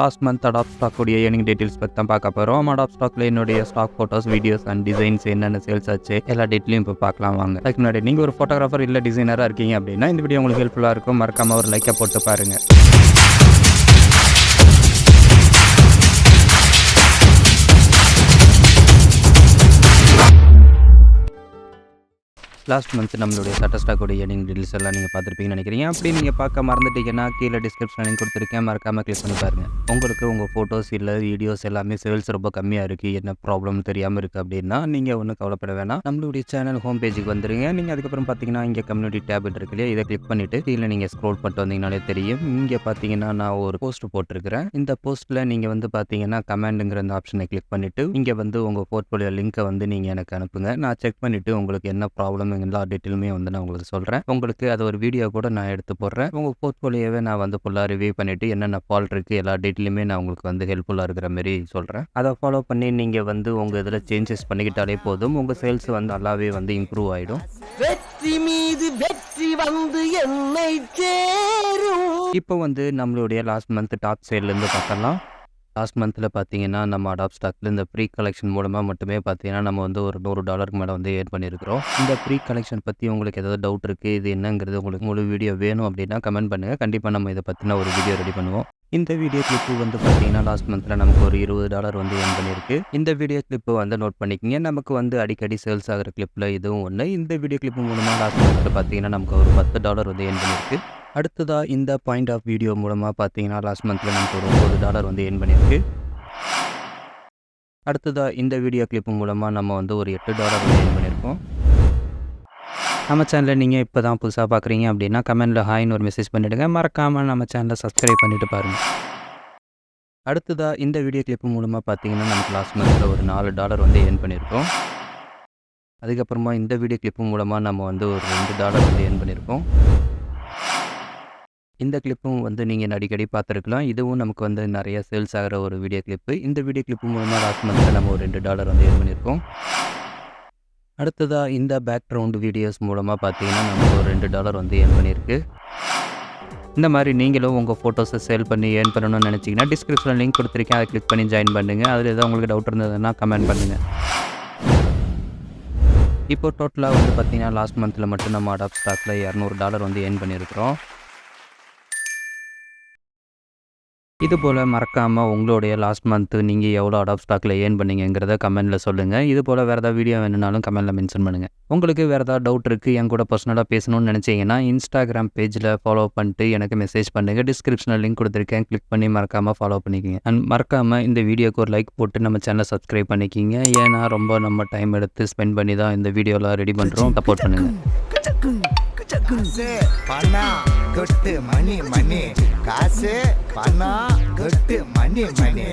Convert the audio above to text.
Last month Adobe stock உடைய earning details பற்றி தான் பார்க்க போகிறோம் அடாப் ஸ்டாக்ல என்னுடைய stock photos videos and designs என்னென்ன சேல்ஸ் ஆச்சு எல்லா டீட்டெயிலும் இப்போ பார்க்கலாம் வாங்க. அதுக்கு முன்னாடி நீங்கள் ஒரு ஃபோட்டோகிராஃபர் இல்லை டிசைனராக இருக்கீங்க அப்படின்னா இந்த வீடியோ உங்களுக்கு ஹெல்ப்ஃபுல்லாக இருக்கும். மறக்காமல் ஒரு லைக்கை போட்டு பாருங்கள் லாஸ்ட் மந்த் நம்மளுடைய சட்ட ஸ்டாக்கோட ஏர்னிங் டீல்ஸ் எல்லாம் நீங்கள் பார்த்துருப்பீங்கன்னு நினைக்கிறீங்க. அப்படி நீங்கள் பார்க்க மறந்துட்டீங்கன்னா கீழே டிஸ்கிரிப்ஷன் லிங்க் கொடுத்துருக்கேன். மறக்காமல் கிளிக் பண்ணி பாருங்கள் உங்களுக்கு உங்கள் ஃபோட்டோஸ் இல்லை வீடியோஸ் எல்லாமே சேல்ஸ் ரொம்ப கம்மியாக இருக்குது என்ன ப்ராப்ளம் தெரியாமல் இருக்குது அப்படின்னா நீங்கள் ஒன்றும் கவலைப்பட வேணாம். நம்மளுடைய சேனல் ஹோம் பேஜுக்கு வந்துருங்க. நீங்கள் அதுக்கப்புறம் பார்த்தீங்கன்னா இங்கே கம்யூனிட்டி டேப் இருக்கு இல்லையா? இதை கிளிக் பண்ணிவிட்டு கீழே நீங்கள் ஸ்க்ரோல் பண்ணிட்டு வந்தீங்கனாலே தெரியும். இங்கே பார்த்தீங்கன்னா நான் ஒரு போஸ்ட் போட்டிருக்கிறேன். இந்த போஸ்ட்டில் நீங்கள் வந்து பார்த்தீங்கன்னா கமெண்டுங்கிற அந்த ஆப்ஷனை கிளிக் பண்ணிவிட்டு இங்கே வந்து உங்கள் போர்ட்ஃபோலியோ லிங்க்கை வந்து நீங்கள் எனக்கு அனுப்புங்க. நான் செக் பண்ணிவிட்டு உங்களுக்கு என்ன ப்ராப்ளம் எல்லா டீட்டெயிலுமே வந்து நான் உங்களுக்கு சொல்கிறேன் உங்களுக்கு அது ஒரு வீடியோ கூட நான் எடுத்து போடுறேன். உங்கள் போர்ட்ஃபோலியோவே நான் வந்து ஃபுல்லாக ரிவ்யூ பண்ணிவிட்டு என்னென்ன ஃபால்ட் இருக்குது எல்லா டீட்டெயிலுமே நான் உங்களுக்கு வந்து ஹெல்ப்ஃபுல்லாக இருக்கிற மாதிரி சொல்கிறேன் அதை ஃபாலோ பண்ணி நீங்கள் வந்து உங்கள் இதில் சேஞ்சஸ் பண்ணிக்கிட்டாலே போதும். உங்கள் சேல்ஸ் வந்து நல்லாவே வந்து இம்ப்ரூவ் ஆகிடும் வெற்றி மீது வெற்றி வந்து என்னை சேரும். இப்போ வந்து நம்மளுடைய லாஸ்ட் மந்த் டாப் சேல்லேருந்து பார்க்கலாம். லாஸ்ட் மந்தில் பார்த்தீங்கன்னா நம்ம அடாப் ஸ்டாக்கில் இந்த ப்ரீ கலெக்ஷன் மூலமாக மட்டுமே பார்த்தீங்கன்னா நம்ம வந்து ஒரு நூறு டாலருக்கு மேலே வந்து ஏர்ன் பண்ணியிருக்கிறோம் இந்த ப்ரீ கலெக்ஷன் பற்றி உங்களுக்கு ஏதாவது டவுட் இருக்குது இது என்னங்கிறது உங்களுக்கு முழு வீடியோ வேணும் அப்படின்னா கமெண்ட் பண்ணுங்கள் கண்டிப்பாக நம்ம இதை பற்றின ஒரு வீடியோ ரெடி பண்ணுவோம். இந்த வீடியோ கிளிப்பு வந்து பார்த்தீங்கன்னா லாஸ்ட் மந்தில் நமக்கு ஒரு இருபது டாலர் வந்து ஏர் பண்ணியிருக்கு இந்த வீடியோ கிளிப்பு வந்து நோட் பண்ணிக்கிங்க. நமக்கு வந்து அடிக்கடி சேல்ஸ் ஆகிற கிளிப்பில் இதுவும் ஒன்று இந்த வீடியோ கிளிப்பு மூலமாக லாஸ்ட் மந்தில் பார்த்தீங்கன்னா நமக்கு ஒரு பத்து டாலர் வந்து ஏர் பண்ணியிருக்கு அடுத்ததாக இந்த பாயிண்ட் ஆஃப் வீடியோ மூலமாக பார்த்தீங்கன்னா லாஸ்ட் மந்தில் நமக்கு ஒரு ஒம்பது டாலர் வந்து ஏர்ன் பண்ணியிருக்கு. அடுத்ததாக இந்த வீடியோ கிளிப்பு மூலமாக நம்ம வந்து ஒரு எட்டு டாலர் வந்து ஏர்ன் பண்ணியிருக்கோம். நம்ம சேனலில் நீங்கள் இப்போ தான் புதுசாக பார்க்குறீங்க அப்படின்னா கமெண்டில் ஹாய்னு ஒரு மெசேஜ் பண்ணிவிடுங்க மறக்காமல் நம்ம சேனலை சப்ஸ்கிரைப் பண்ணிவிட்டு பாருங்கள் அடுத்ததாக இந்த வீடியோ கிளிப்பு மூலமாக பார்த்தீங்கன்னா நமக்கு லாஸ்ட் மந்தில் ஒரு நாலு டாலர் வந்து ஏர்ன் பண்ணியிருக்கோம். அதுக்கப்புறமா இந்த வீடியோ கிளிப்பு மூலமாக நம்ம வந்து ஒரு ரெண்டு டாலர் வந்து ஏர்ன் பண்ணியிருக்கோம். இந்த கிளிப்பும் வந்து நீங்கள் அடிக்கடி பார்த்துருக்கலாம். இதுவும் நமக்கு வந்து நிறைய சேல்ஸ் ஆகிற ஒரு வீடியோ கிளிப்பு இந்த வீடியோ கிளிப்பு மூலமாக லாஸ்ட் மந்தில் நம்ம ஒரு ரெண்டு டாலர் வந்து ஏர் பண்ணியிருக்கோம். அடுத்ததாக இந்த பேக்ரவுண்ட் வீடியோஸ் மூலமாக பார்த்தீங்கன்னா நமக்கு ஒரு ரெண்டு டாலர் வந்து ஏர்ன் பண்ணியிருக்கு. இந்த மாதிரி நீங்களும் உங்கள் ஃபோட்டோஸை சேல் பண்ணி ஏர்ன் பண்ணணும்னு நினச்சிங்கன்னா டிஸ்கிரிப்ஷனில் லிங்க் கொடுத்துருக்கேன். அதை கிளிக் பண்ணி ஜாயின் பண்ணுங்கள் அதில் ஏதாவது உங்களுக்கு டவுட் இருந்ததுன்னா கமெண்ட் பண்ணுங்கள் இப்போ டோட்டலாக வந்து பார்த்தீங்கன்னா லாஸ்ட் மந்தில் மட்டும் நம்ம அடாப் ஸ்டாக்கில் இரநூறு டாலர் வந்து ஏர்ன் பண்ணியிருக்கிறோம். இது போல் மறக்காமல் உங்களுடைய லாஸ்ட் மந்த்து நீங்கள் எவ்வளோ அடாப் ஸ்டாக்கில் ஏர்ன் பண்ணீங்கிறத கமெண்ட்டில் சொல்லுங்கள் இது போல் வேறு ஏதாவது வீடியோ வேணுனாலும் கமெண்ட்டில் மென்ஷன் பண்ணுங்கள் உங்களுக்கு வேறு ஏதாவது டவுட் இருக்குது என் கூட பர்சனலாக பேசணும்னு நினச்சிங்கன்னா இன்ஸ்டாகிராம் பேஜில் ஃபாலோ பண்ணிட்டு எனக்கு மெசேஜ் பண்ணுங்கள் டிஸ்கிரிப்ஷனில் லிங்க் கொடுத்துருக்கேன். கிளிக் பண்ணி மறக்காமல் ஃபாலோ பண்ணிக்கிங்க. அண்ட் மறக்காமல் இந்த வீடியோக்கு ஒரு லைக் போட்டு நம்ம சேனலை சப்ஸ்கிரைப் பண்ணிக்கிங்க. ஏன்னா ரொம்ப நம்ம டைம் எடுத்து ஸ்பெண்ட் பண்ணி தான் இந்த வீடியோலாம் ரெடி பண்ணுறோம் சப்போர்ட் பண்ணுங்கள் காசு பணம் கொட்டு மணி மணி. காசு பணம் கொட்டு மணி மணி.